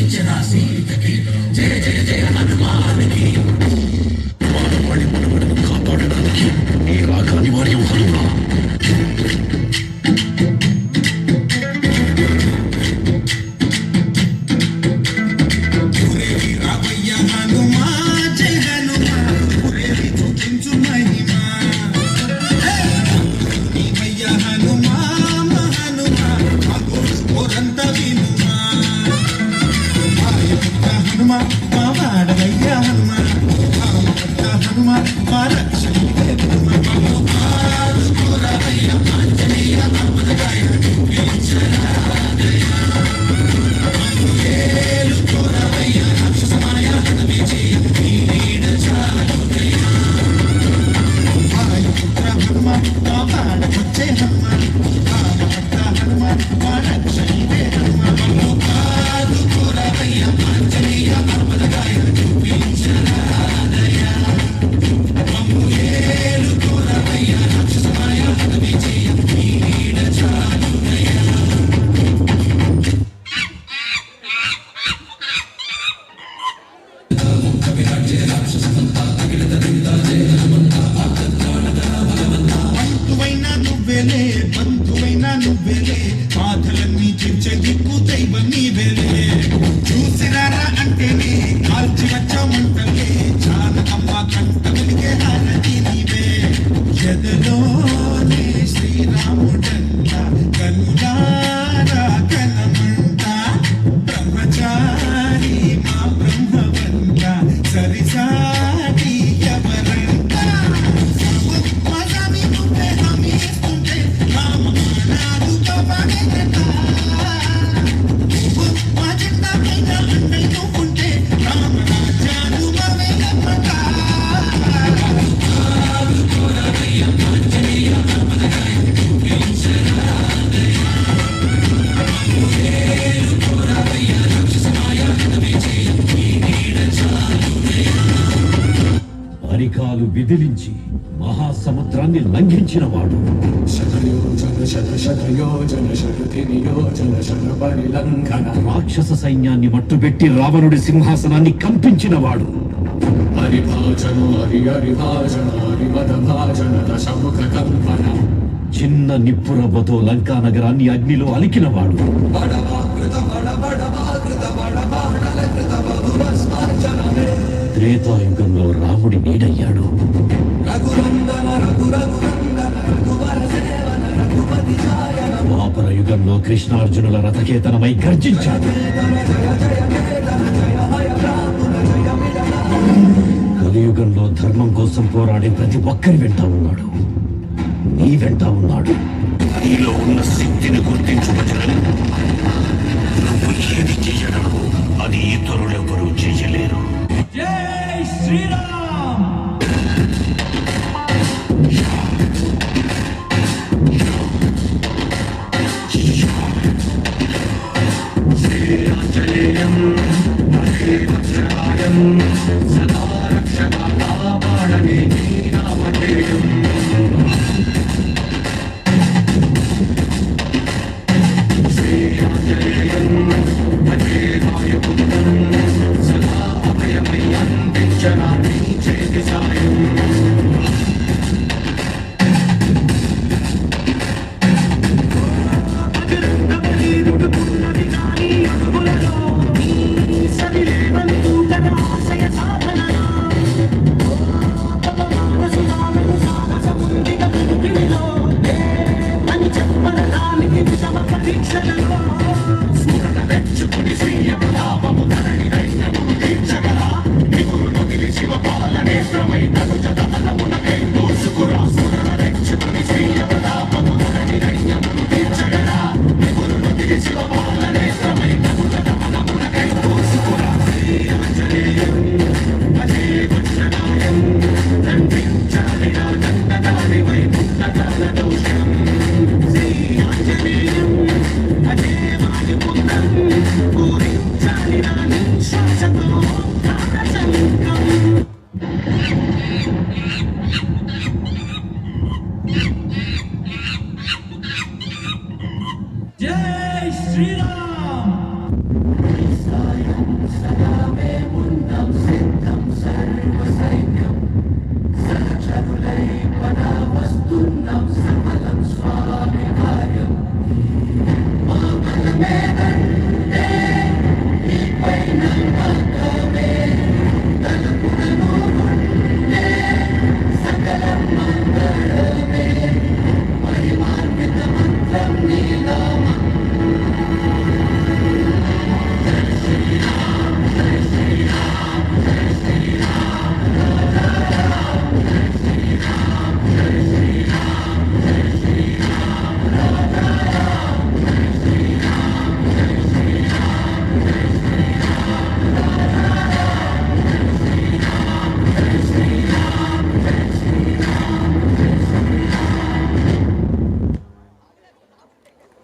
teacher, I see the kid. ఎదిరించి మహాసముద్రాన్ని లంఘించిన వాడు రాక్షస సైన్యాన్ని మట్టుబెట్టి రావణుడి సింహాసనాన్ని కంపించిన వాడు హరిభాజన హరి హరిభాజన చిన్న నిప్పురవ్వతో లంకా నగరాన్ని అగ్నిలో అలికినవాడు. త్రేతాయుగంలో రాముడి నీడయ్యాడు. మార్గంలో కృష్ణార్జునుల రథకేతనమై గర్జించాడు. కలియుగంలో ధర్మం కోసం పోరాడే ప్రతి ఒక్కరి వెంట ఉన్నాడు. నీ వెంట ఉన్నాడు. నీలో ఉన్న శక్తిని గుర్తించు నువ్వు ఏది చేయడము అది ఇతరులెవరూ చేయలేరు. జై శ్రీరామ్! సదా రక్షణ కాపాడమే